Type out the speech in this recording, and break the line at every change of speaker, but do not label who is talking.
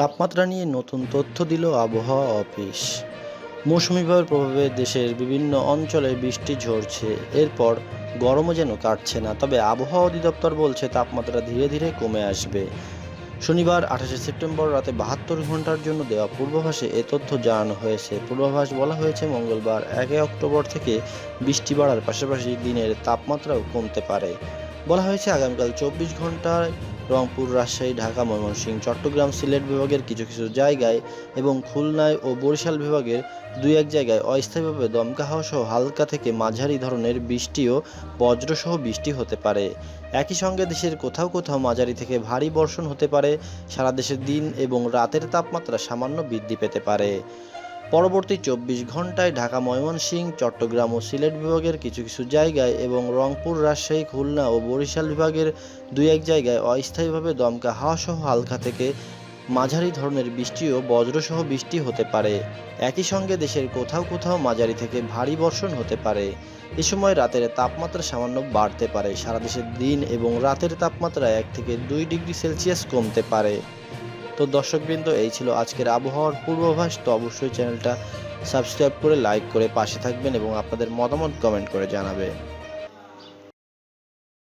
তাপমাত্রা নিয়ে নতুন তথ্য দিল আবহাওয়া অফিস। মৌসুমি বায়ুর প্রভাবে দেশের বিভিন্ন অঞ্চলে বৃষ্টি ঝরছে। এরপর গরমও যেন কাটছে না, তবে আবহাওয়া অধিদপ্তর বলছে তাপমাত্রা ধীরে ধীরে কমে আসবে। শনিবার, আঠাশে সেপ্টেম্বর রাতে বাহাত্তর ঘণ্টার জন্য দেওয়া পূর্বাভাসে এ তথ্য জানানো হয়েছে। পূর্বাভাস বলা হয়েছে মঙ্গলবার, একে অক্টোবর থেকে বৃষ্টি বাড়ার পাশাপাশি দিনের তাপমাত্রাও কমতে পারে। বলা হয়েছে আগামীকাল চব্বিশ ঘন্টায় রংপুর, রাজশাহী, ঢাকা, ময়মনসিংহ, চট্টগ্রাম, সিলেট বিভাগের কিছু কিছু জায়গায় এবং খুলনায় ও বরিশাল বিভাগের দুই এক জায়গায় অস্থায়ীভাবে দমকা হাওয়া সহ হালকা থেকে মাঝারি ধরনের বৃষ্টি ও বজ্রসহ বৃষ্টি হতে পারে। একই সঙ্গে দেশের কোথাও কোথাও মাঝারি থেকে ভারী বর্ষণ হতে পারে। সারা দেশের দিন এবং রাতের তাপমাত্রা সামান্য বৃদ্ধি পেতে পারে। পরবর্তী চব্বিশ ঘন্টায় ঢাকা, ময়মনসিংহ, চট্টগ্রাম ও সিলেট বিভাগের কিছু কিছু জায়গায় এবং রংপুর, রাজশাহী, খুলনা ও বরিশাল বিভাগের দুই এক জায়গায় অস্থায়ীভাবে দমকা হাওয়া সহ হালকা থেকে মাঝারি ধরনের বৃষ্টি ও বজ্রসহ বৃষ্টি হতে পারে। একই সঙ্গে দেশের কোথাও কোথাও মাঝারি থেকে ভারী বর্ষণ হতে পারে। এ সময় রাতের তাপমাত্রা সামান্য বাড়তে পারে। সারা দেশের দিন এবং রাতের তাপমাত্রা এক থেকে দুই ডিগ্রি সেলসিয়াস কমতে পারে। তো দর্শকবৃন্দ, এই ছিল আজকের আবহাওয়ার পূর্বাভাস। তো অবশ্যই চ্যানেলটা সাবস্ক্রাইব করে, লাইক করে পাশে থাকবেন এবং আপনাদের মতামত কমেন্ট করে জানাবেন।